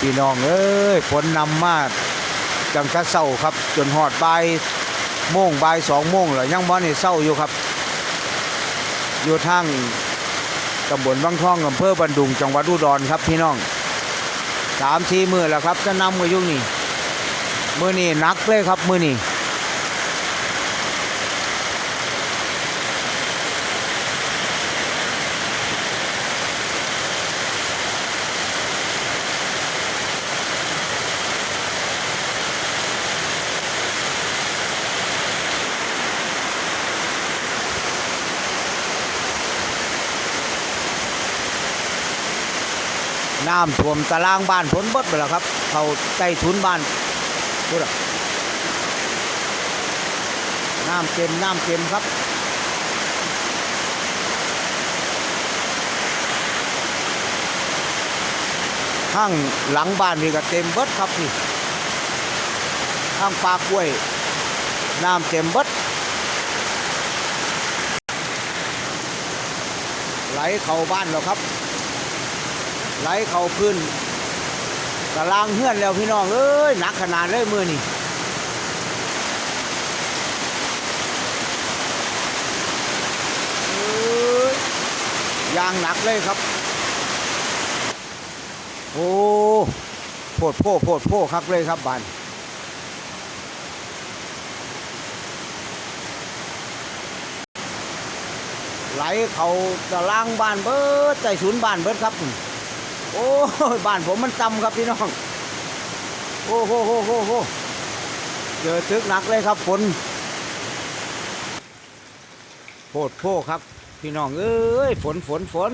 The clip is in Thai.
พี่น้องเอ้ยฝนนำมากจังกะเศร้าครับ จนหอดบ่ายโมงบ่ายสองโมงแล้วยังบ่นี่เศร้าอยู่ครับ อยู่ทางตำบลบางทองอำเภอบันดุงจังหวัดอุดรครับพี่น้องสามทีมือแล้วครับจะนำมาอยุ่งนี่มือนี่นักเลยครับมือนี่ น้ำท่วมตารางบ้านผลเบดไปแล้วครับ เขาใต้ทุนบ้านพูดอะน้ำเต็มน้ำเต็มครับข้างหลังบ้านนี่ก็เต็มเบิดครับนี่ข้างปลากล้วย น้ำเต็มเบิดไหลเข้าบ้านแล้วครับ ไหลเข้าพื้นตารางเฮือนแล้วพี่น้องเอ้ยหนักขนาดเลยมือนี่เอ้ยยางหนักเลยครับ โอ้โพดโพโพดโพคักเลยครับบานไหลเขาตารางบ้านเบิดใจศูนย์บ้านเบิดครับ โอ้ยบ้านผมมันต่ำครับพี่น้อง โอ้โหโหโหโหเจอทึกหนักเลยครับฝนโพดโพครับ พี่น้องเอ้ยฝนฝนฝน